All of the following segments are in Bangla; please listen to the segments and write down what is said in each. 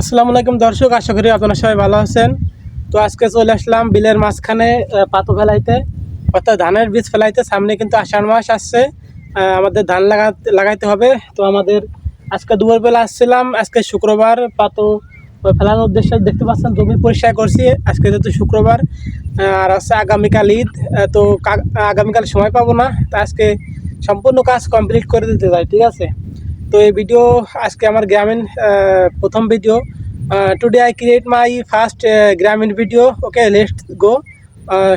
আসসালামু আলাইকুম দর্শক, আশা করি আপনারা সবাই ভালো আছেন। তো আজকে চলে আসলাম বিলের মাঝখানে পাতো ফেলাইতে। অর্থাৎ ধানের বীজ ফেলাইতে, সামনে কিন্তু আষাঢ় মাস আসছে। আমাদের ধান লাগাতে লাগাইতে হবে। তো আমাদের আজকে দুপুরবেলা আসছিলাম, আজকে শুক্রবার পাতো ফেলানোর উদ্দেশ্যে দেখতে পাচ্ছেন, জমি পরিষ্কার করছি। আজকে যেহেতু শুক্রবার আর আছে আগামীকাল ঈদ তো আগামীকাল সময় পাবো না। তো আজকে সম্পূর্ণ কাজ কমপ্লিট করে দিতে যাই ঠিক আছে? তো এই ভিডিও আজকে আমার গ্রামীণ প্রথম video today I create my first গ্রামীণ ভিডিও ওকে লেটস গো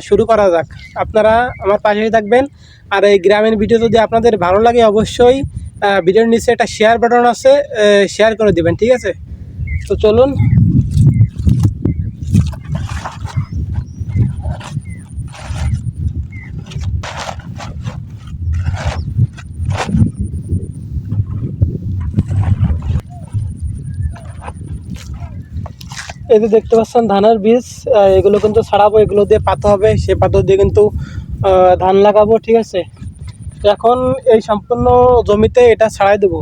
শুরু করা যাক। আপনারা আমার পাশেই থাকবেন। আর এই গ্রামীণ ভিডিও যদি আপনাদের ভালো লাগে, অবশ্যই ভিডিওর নিচে একটা শেয়ার বাটন আছে শেয়ার করে দেবেন, ঠিক আছে? তো চলুন এই যে দেখতে পাচ্ছেন ধানের বীজ এগুলো কিন্তু ছাড়াবো, এগুলো দিয়ে পাতা হবে সে পাতা দিয়ে কিন্তু ধান লাগাবো, ঠিক আছে? এখন এই সম্পূর্ণ জমিতে এটা ছাড়াই দেবো।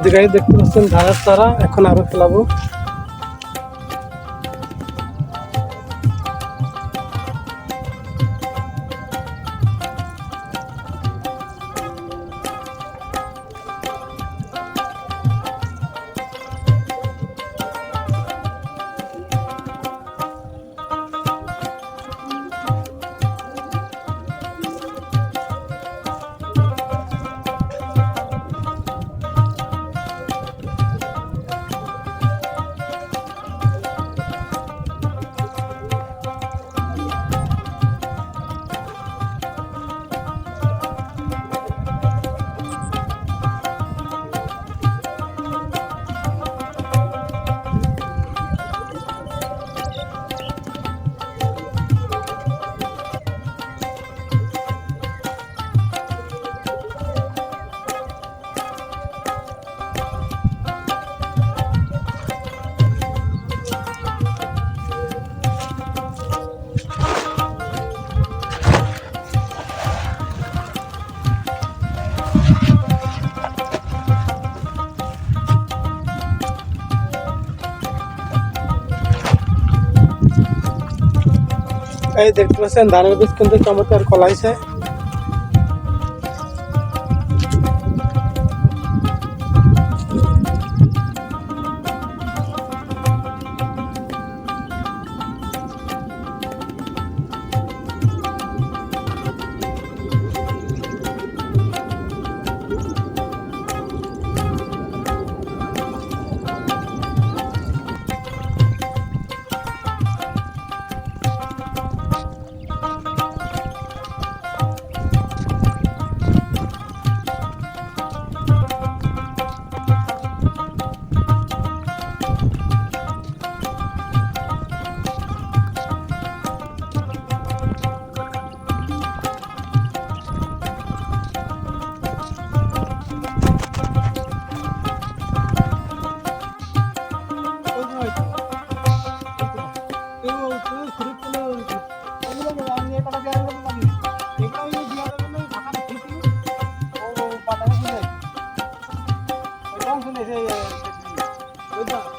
এদিকে দেখতে পাচ্ছেন ধারার তারা এখন আরও ফেলাবো। এই দেখতে পাচ্ছেন ধানের বীজ কিন্তু চমৎকার কলাইছে 上次那个也没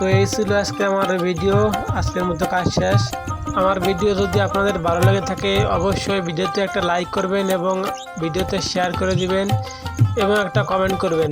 তো এই ছিল আজকে আমার ভিডিও আজকের মতো কাজ শেষ। আমার ভিডিও যদি আপনাদের ভালো লাগে থাকে, অবশ্যই ভিডিওতে একটা লাইক করবেন এবং ভিডিওতে শেয়ার করে দিবেন এবং একটা কমেন্ট করবেন।